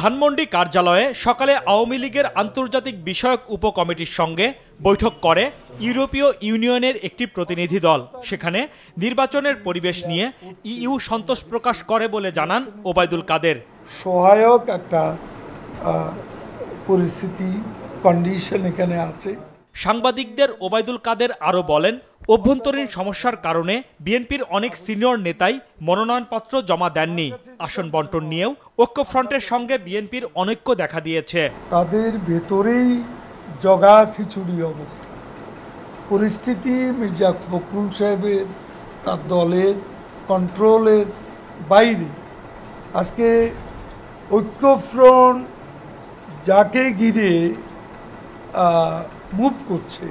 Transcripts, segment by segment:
ধানমন্ডি কার্যালয়ে সকালে আওয়ামী লীগের আন্তর্জাতিক বিষয়ক উপকমিটির সঙ্গে বৈঠক করে ইউরোপীয় ইউনিয়নের একটি প্রতিনিধি দল। সেখানে নির্বাচনের পরিবেশ নিয়ে ইইউ সন্তোষ প্রকাশ করে বলে জানান ওবায়দুল কাদের। সহায়ক একটা পরিস্থিতি কন্ডিশন এখানে আছে। সাংবাদিকদের ওবায়দুল কাদের আরও বলেন অভ্যন্তরীণ সমস্যার কারণে বিএনপির অনেক সিনিয়র নেতাই মনোনয়নপত্র জমা দেননি। আসন বন্টন নিয়েও ঐক্যফ্রন্টের সঙ্গে বিএনপির অনৈক্য দেখা দিয়েছে। তাদের ভেতরেই জগা খিচুড়ি অবস্থা। পরিস্থিতি মির্জা ফখরুল সাহেবের, তার দলের কন্ট্রোলের বাইরে। আজকে ঐক্যফ্রন্ট যাকে ঘিরে মুভ করছে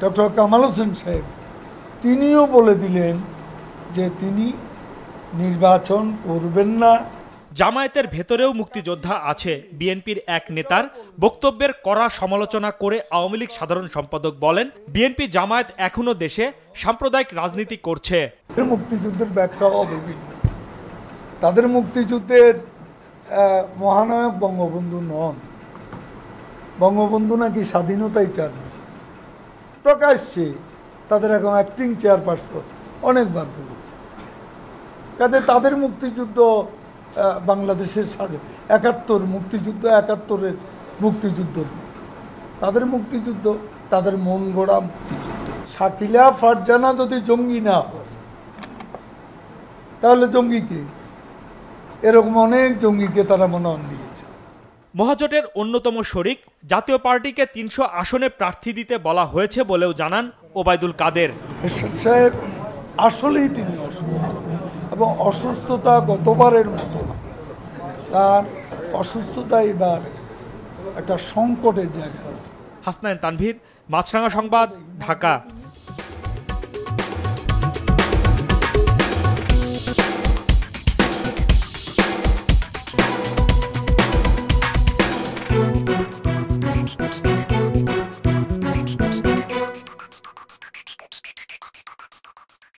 ডক্টর কামাল হোসেন সাহেব তিনিও বলে দিলেন যে তিনি নির্বাচন করবেন না। জামায়াতের ভেতরেও মুক্তিযোদ্ধা আছে। বিএনপির এক নেতার বক্তব্যের কড়া সমালোচনা করে আওয়ামী লীগ সাধারণ সম্পাদক বলেন বিএনপি জামায়াত এখনও দেশে সাম্প্রদায়িক রাজনীতি করছে। মুক্তিযুদ্ধের ব্যাখ্যাও বিভিন্ন তাদের মুক্তিযুদ্ধের মহানায়ক বঙ্গবন্ধু নন। বঙ্গবন্ধু নাকি স্বাধীনতাই চান। প্রকাশ্যে তাদের এখন অ্যাক্টিং চেয়ারপারসন অনেকবার বলেছে। কাজে তাদের মুক্তিযুদ্ধ বাংলাদেশের স্বাধীন একাত্তর মুক্তিযুদ্ধ, একাত্তরের মুক্তিযুদ্ধ। তাদের মুক্তিযুদ্ধ, তাদের মন গড়া মুক্তিযুদ্ধ। শাকিলা ফারজানা যদি জঙ্গি না হয়, তাহলে জঙ্গি কে? এরকম অনেক জঙ্গিকে তারা মনোনয়ন দিয়েছে। মহাজোটের অন্যতম শরিক। জাতীয় পার্টিকে তিনশো আসনে প্রার্থী দিতে বলা হয়েছে বলেও জানান ওবায়দুল কাদের। সাহেব আসলেই তিনি অসুস্থ এবং অসুস্থতা গতবারের মতো না। তার অসুস্থতা এবার একটা সংকটের জায়গা আছে। হাসনাইন তানভীর মাছরাঙা সংবাদ ঢাকা।